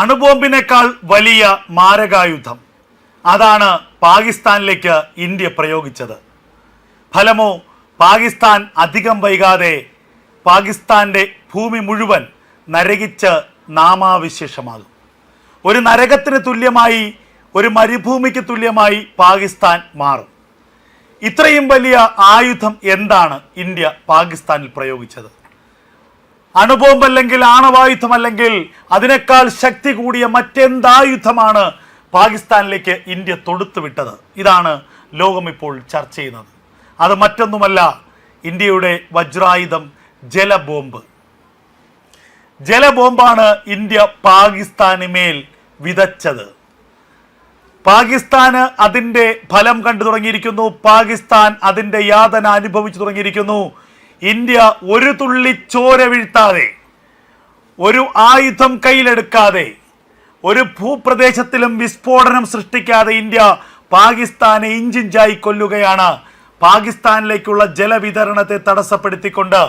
അണുബോംബിനേക്കാൾ വലിയ മാരകായുധം. അതാണ് പാകിസ്ഥാനിലേക്ക് ഇന്ത്യ പ്രയോഗിച്ചത്. ഫലമോ പാകിസ്ഥാൻ അധികം വൈകാതെ പാകിസ്ഥാന്റെ ഭൂമി മുഴുവൻ നരകിച്ച് നാമാവിശേഷമാകും. ഒരു നരകത്തിന് തുല്യമായി ഒരു മരുഭൂമിക്ക് തുല്യമായി പാകിസ്ഥാൻ മാറും. ഇത്രയും വലിയ ആയുധം എന്താണ് ഇന്ത്യ പാകിസ്ഥാനിൽ പ്രയോഗിച്ചത്? അണുബോംബല്ലെങ്കിൽ ആണവായുധമല്ലെങ്കിൽ അതിനേക്കാൾ ശക്തി കൂടിയ മറ്റെന്തായുധമാണ് പാകിസ്ഥാനിലേക്ക് ഇന്ത്യ തൊടുത്തുവിട്ടത്? ഇതാണ് ലോകം ഇപ്പോൾ ചർച്ച ചെയ്യുന്നത്. അത് മറ്റൊന്നുമല്ല ഇന്ത്യയുടെ വജ്രായുധം ജലബോംബ്. ജലബോംബാണ് ഇന്ത്യ പാകിസ്ഥാന് മേൽ വിതച്ചത്. പാകിസ്ഥാന് അതിന്റെ ഫലം കണ്ടു തുടങ്ങിയിരിക്കുന്നു. പാകിസ്ഥാൻ അതിന്റെ യാതന അനുഭവിച്ചു തുടങ്ങിയിരിക്കുന്നു. ഇന്ത്യ ഒരു തുള്ളി ചോര വീഴ്ത്താതെ ഒരു ആയുധം കയ്യിലെടുക്കാതെ ഒരു ഭൂപ്രദേശത്തിലും വിസ്ഫോടനം സൃഷ്ടിക്കാതെ ഇന്ത്യ പാകിസ്ഥാനെ ഇഞ്ചിഞ്ചായി കൊല്ലുകയാണ്. പാകിസ്ഥാനിലേക്കുള്ള ജലവിതരണത്തെ തടസ്സപ്പെടുത്തിക്കൊണ്ട്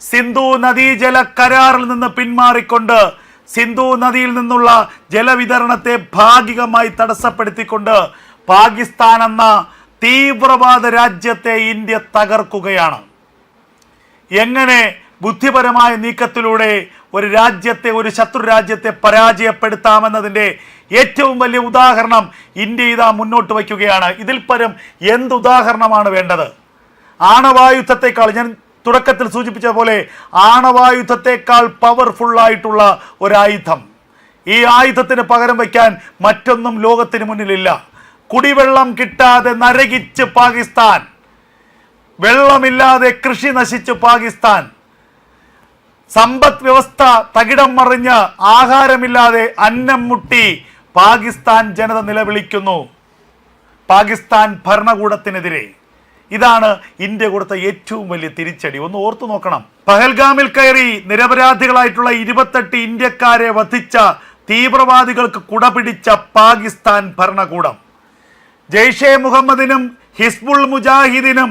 സിന്ധു നദീജല കരാറിൽ നിന്ന് പിന്മാറിക്കൊണ്ട് സിന്ധു നദിയിൽ നിന്നുള്ള ജലവിതരണത്തെ ഭാഗികമായി തടസ്സപ്പെടുത്തിക്കൊണ്ട് പാകിസ്ഥാൻ എന്ന തീവ്രവാദ രാജ്യത്തെ ഇന്ത്യ തകർക്കുകയാണ്. എങ്ങനെ ബുദ്ധിപരമായ നീക്കത്തിലൂടെ ഒരു രാജ്യത്തെ ഒരു ശത്രു രാജ്യത്തെ പരാജയപ്പെടുത്താമെന്നതിന്റെ ഏറ്റവും വലിയ ഉദാഹരണം ഇന്ത്യ ഇതാ മുന്നോട്ട് വയ്ക്കുകയാണ്. ഇതിൽ പരം എന്ത് ഉദാഹരണമാണ് വേണ്ടത്? ആണവായുദ്ധത്തെക്കാൾ ഞാൻ തുടക്കത്തിൽ സൂചിപ്പിച്ച പോലെ ആണവായുധത്തെക്കാൾ പവർഫുള്ളായിട്ടുള്ള ഒരായുധം ഈ ആയുധത്തിന് പകരം വയ്ക്കാൻ മറ്റൊന്നും ലോകത്തിന് മുന്നിലില്ല. കുടിവെള്ളം കിട്ടാതെ നരകിച്ച് പാകിസ്ഥാൻ. വെള്ളമില്ലാതെ കൃഷി നശിച്ചു പാകിസ്ഥാൻ. സമ്പദ് വ്യവസ്ഥ തകിടം മറിഞ്ഞ് ആഹാരമില്ലാതെ അന്നം മുട്ടി പാകിസ്ഥാൻ ജനത നിലവിളിക്കുന്നു. പാകിസ്ഥാൻ ഭരണകൂടത്തിനെതിരെ. ഇതാണ് ഇന്ത്യ കൊടുത്ത ഏറ്റവും വലിയ തിരിച്ചടി. ഒന്ന് ഓർത്തു നോക്കണം. പഹൽഗാമിൽ കയറി നിരപരാധികളായിട്ടുള്ള ഇരുപത്തെട്ട് ഇന്ത്യക്കാരെ വധിച്ച തീവ്രവാദികൾക്ക് കുടപിടിച്ച പാകിസ്ഥാൻ ഭരണകൂടം. ജെയ്ഷെ മുഹമ്മദിനും ഹിസ്ബുൾ മുജാഹിദിനും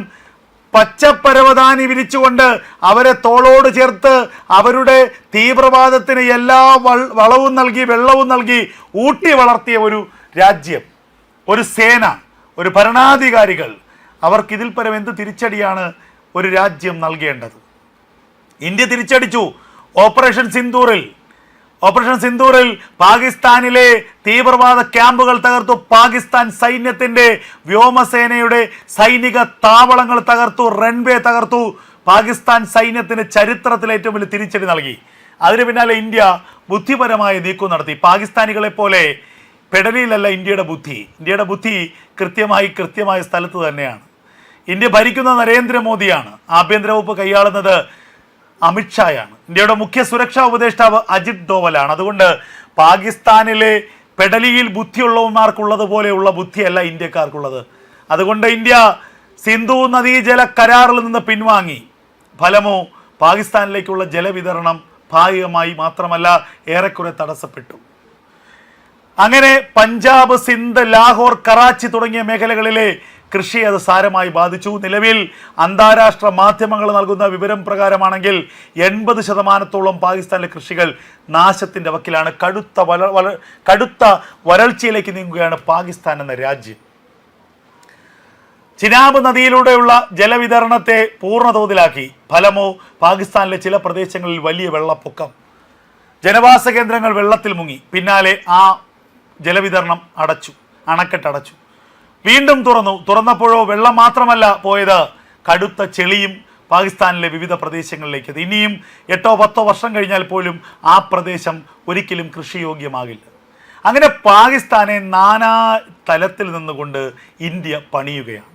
പച്ചപ്പരവതാനി വിരിച്ചുകൊണ്ട് അവരെ തോളോട് ചേർത്ത് അവരുടെ തീവ്രവാദത്തിന് എല്ലാ വളവും നൽകി വെള്ളവും നൽകി ഊട്ടി വളർത്തിയ ഒരു രാജ്യം ഒരു സേന ഒരു ഭരണാധികാരികൾ. അവർക്ക് ഇതിൽ പരം എന്ത് തിരിച്ചടിയാണ് ഒരു രാജ്യം നൽകേണ്ടത്? ഇന്ത്യ തിരിച്ചടിച്ചു. ഓപ്പറേഷൻ സിന്ദൂറിൽ ഓപ്പറേഷൻ സിന്ദൂറിൽ പാകിസ്ഥാനിലെ തീവ്രവാദ ക്യാമ്പുകൾ തകർത്തു. പാകിസ്ഥാൻ സൈന്യത്തിന്റെ വ്യോമസേനയുടെ സൈനിക താവളങ്ങൾ തകർത്തു. റൺവേ തകർത്തു. പാകിസ്ഥാൻ സൈന്യത്തിന് ചരിത്രത്തിൽ ഏറ്റവും വലിയ തിരിച്ചടി നൽകി. അതിന് പിന്നാലെ ഇന്ത്യ ബുദ്ധിപരമായ നീക്കം നടത്തി. പാകിസ്ഥാനികളെ പോലെ പെടലിയിലല്ല ഇന്ത്യയുടെ ബുദ്ധി. ഇന്ത്യയുടെ ബുദ്ധി കൃത്യമായി കൃത്യമായ സ്ഥലത്ത് തന്നെയാണ്. ഇന്ത്യ ഭരിക്കുന്ന നരേന്ദ്രമോദിയാണ്. ആഭ്യന്തര വകുപ്പ് കൈയാളുന്നത് അമിത്ഷായാണ്. ഇന്ത്യയുടെ മുഖ്യ സുരക്ഷാ ഉപദേഷ്ടാവ് അജിത് ഡോവലാണ്. അതുകൊണ്ട് പാകിസ്ഥാനിലെ പെടലിയിൽ ബുദ്ധിയുള്ളവന്മാർക്കുള്ളതുപോലെയുള്ള ബുദ്ധിയല്ല ഇന്ത്യക്കാർക്കുള്ളത്. അതുകൊണ്ട് ഇന്ത്യ സിന്ധു നദീജല കരാറിൽ നിന്ന് പിൻവാങ്ങി. ഫലമോ പാകിസ്ഥാനിലേക്കുള്ള ജലവിതരണം ഭാഗികമായി മാത്രമല്ല ഏറെക്കുറെ തടസ്സപ്പെട്ടു. അങ്ങനെ പഞ്ചാബ് സിന്ധ് ലാഹോർ കറാച്ചി തുടങ്ങിയ മേഖലകളിലെ കൃഷി അത് സാരമായി ബാധിച്ചു. നിലവിൽ അന്താരാഷ്ട്ര മാധ്യമങ്ങൾ നൽകുന്ന വിവരം പ്രകാരമാണെങ്കിൽ എൺപത് ശതമാനത്തോളം പാകിസ്ഥാനിലെ കൃഷികൾ നാശത്തിന്റെ വക്കിലാണ്. കടുത്ത വല കടുത്ത വരൾച്ചയിലേക്ക് നീങ്ങുകയാണ് പാകിസ്ഥാൻ എന്ന രാജ്യം. ചിനാബ് നദിയിലൂടെയുള്ള ജലവിതരണത്തെ പൂർണതോതിലാക്കി. ഫലമോ പാകിസ്ഥാനിലെ ചില പ്രദേശങ്ങളിൽ വലിയ വെള്ളപ്പൊക്കം. ജനവാസ കേന്ദ്രങ്ങൾ വെള്ളത്തിൽ മുങ്ങി. പിന്നാലെ ആ ജലവിതരണം അടച്ചു. അണക്കെട്ട് അടച്ചു. വീണ്ടും തുറന്നു. തുറന്നപ്പോഴോ വെള്ളം മാത്രമല്ല പോയത്. കടുത്ത ചെളിയും പാകിസ്ഥാനിലെ വിവിധ പ്രദേശങ്ങളിലേക്ക്. ഇനിയും എട്ടോ പത്തോ വർഷം കഴിഞ്ഞാൽ പോലും ആ പ്രദേശം ഒരിക്കലും കൃഷിയോഗ്യമാകില്ല. അങ്ങനെ പാകിസ്ഥാനെ നാനാ തലത്തിൽ നിന്നുകൊണ്ട് ഇന്ത്യ പണിയുകയാണ്.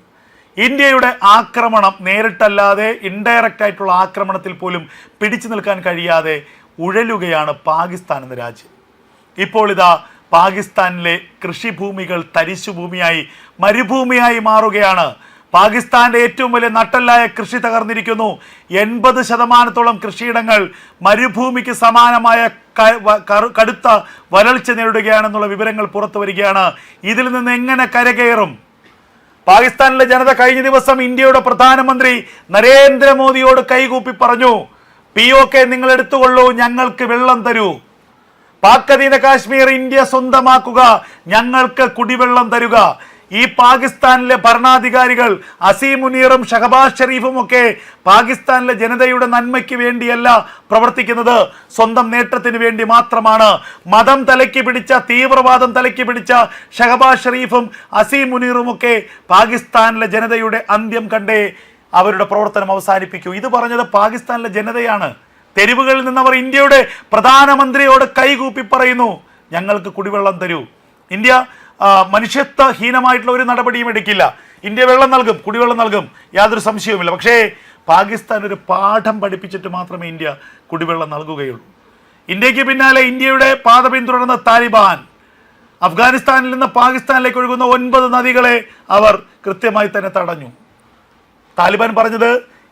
ഇന്ത്യയുടെ ആക്രമണം നേരിട്ടല്ലാതെ ഇൻഡയറക്റ്റ് ആയിട്ടുള്ള ആക്രമണത്തിൽ പോലും പിടിച്ചു നിൽക്കാൻ കഴിയാതെ ഉഴലുകയാണ് പാകിസ്ഥാൻ എന്ന രാജ്യം. ഇപ്പോൾ ഇതാ പാകിസ്ഥാനിലെ കൃഷിഭൂമികൾ തരിശുഭൂമിയായി മരുഭൂമിയായി മാറുകയാണ്. പാകിസ്ഥാന്റെ ഏറ്റവും വലിയ നട്ടല്ലായ കൃഷി തകർന്നിരിക്കുന്നു. എൺപത് ശതമാനത്തോളം കൃഷിയിടങ്ങൾ മരുഭൂമിക്ക് സമാനമായ കടുത്ത വരൾച്ച നേരിടുകയാണെന്നുള്ള വിവരങ്ങൾ പുറത്തു വരികയാണ്. ഇതിൽ നിന്ന് എങ്ങനെ കരകയറും? പാകിസ്ഥാനിലെ ജനത കഴിഞ്ഞ ദിവസം ഇന്ത്യയുടെ പ്രധാനമന്ത്രി നരേന്ദ്രമോദിയോട് കൈകൂപ്പി പറഞ്ഞു പി ഒ കെ നിങ്ങൾ എടുത്തുകൊള്ളൂ ഞങ്ങൾക്ക് വെള്ളം തരൂ. പാക് അധീന കാശ്മീർ ഇന്ത്യ സ്വന്തമാക്കുക ഞങ്ങൾക്ക് കുടിവെള്ളം തരുക. ഈ പാകിസ്ഥാനിലെ ഭരണാധികാരികൾ അസീം മുനീറും ഷഹബാസ് ഷെരീഫും ഒക്കെ പാകിസ്ഥാനിലെ ജനതയുടെ നന്മയ്ക്ക് വേണ്ടിയല്ല പ്രവർത്തിക്കുന്നത്. സ്വന്തം നേട്ടത്തിന് വേണ്ടി മാത്രമാണ്. മതം തലയ്ക്ക് പിടിച്ച തീവ്രവാദം തലയ്ക്ക് പിടിച്ച ഷഹബാസ് ഷെരീഫും അസീം മുനീറും ഒക്കെ പാകിസ്ഥാനിലെ ജനതയുടെ അന്ത്യം കണ്ടേ അവരുടെ പ്രവർത്തനം അവസാനിപ്പിക്കൂ. ഇത് പറഞ്ഞത് പാകിസ്ഥാനിലെ ജനതയാണ്. തെരുവുകളിൽ നിന്ന് അവർ ഇന്ത്യയുടെ പ്രധാനമന്ത്രിയോട് കൈകൂപ്പി പറയുന്നു ഞങ്ങൾക്ക് കുടിവെള്ളം തരൂ. ഇന്ത്യ മനുഷ്യത്വഹീനമായിട്ടുള്ള ഒരു നടപടിയും എടുക്കില്ല. ഇന്ത്യ വെള്ളം നൽകും കുടിവെള്ളം നൽകും. യാതൊരു സംശയവുമില്ല. പക്ഷേ പാകിസ്ഥാൻ ഒരു പാഠം പഠിപ്പിച്ചിട്ട് മാത്രമേ ഇന്ത്യ കുടിവെള്ളം നൽകുകയുള്ളൂ. ഇന്ത്യയ്ക്ക് പിന്നാലെ ഇന്ത്യയുടെ പാത പിന്തുടർന്ന താലിബാൻ അഫ്ഗാനിസ്ഥാനിൽ നിന്ന് പാകിസ്ഥാനിലേക്ക് ഒഴുകുന്ന ഒൻപത് നദികളെ അവർ കൃത്യമായി തന്നെ തടഞ്ഞു. താലിബാൻ പറഞ്ഞത്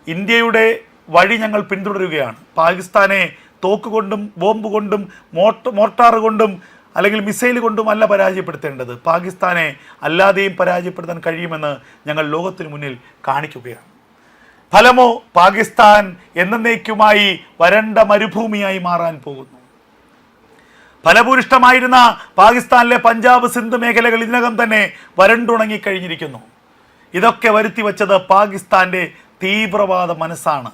ഇന്ത്യയുടെ വഴി ഞങ്ങൾ പിന്തുടരുകയാണ്. പാകിസ്ഥാനെ തോക്കുകൊണ്ടും ബോംബ് കൊണ്ടും മോട്ട മോർട്ടാർ കൊണ്ടും അല്ലെങ്കിൽ മിസൈൽ കൊണ്ടും അല്ല പരാജയപ്പെടുത്തേണ്ടത്. പാകിസ്ഥാനെ അല്ലാതെയും പരാജയപ്പെടുത്താൻ കഴിയുമെന്ന് ഞങ്ങൾ ലോകത്തിന് മുന്നിൽ കാണിക്കുകയാണ്. ഫലമോ പാകിസ്ഥാൻ എന്നേക്കുമായി വരണ്ട മരുഭൂമിയായി മാറാൻ പോകുന്നു. ഫലഭൂരിഷ്ടമായിരുന്ന പാകിസ്ഥാനിലെ പഞ്ചാബ് സിന്ധ് മേഖലകൾ ഇതിനകം തന്നെ വരണ്ടുണങ്ങിക്കഴിഞ്ഞിരിക്കുന്നു. ഇതൊക്കെ വരുത്തി വച്ചത് പാകിസ്ഥാന്റെ തീവ്രവാദ മനസ്സാണ്.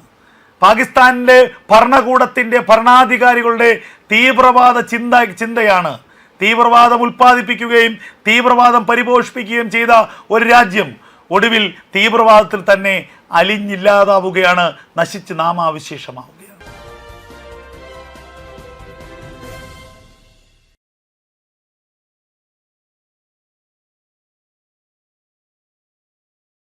പാകിസ്ഥാനിലെ ഭരണകൂടത്തിന്റെ ഭരണാധികാരികളുടെ തീവ്രവാദ ചിന്ത ചിന്തയാണ്. തീവ്രവാദം ഉൽപ്പാദിപ്പിക്കുകയും തീവ്രവാദം പരിപോഷിപ്പിക്കുകയും ചെയ്ത ഒരു രാജ്യം ഒടുവിൽ തീവ്രവാദത്തിൽ തന്നെ അലിഞ്ഞില്ലാതാവുകയാണ്. നശിച്ച് നാമാവിശേഷമാവും.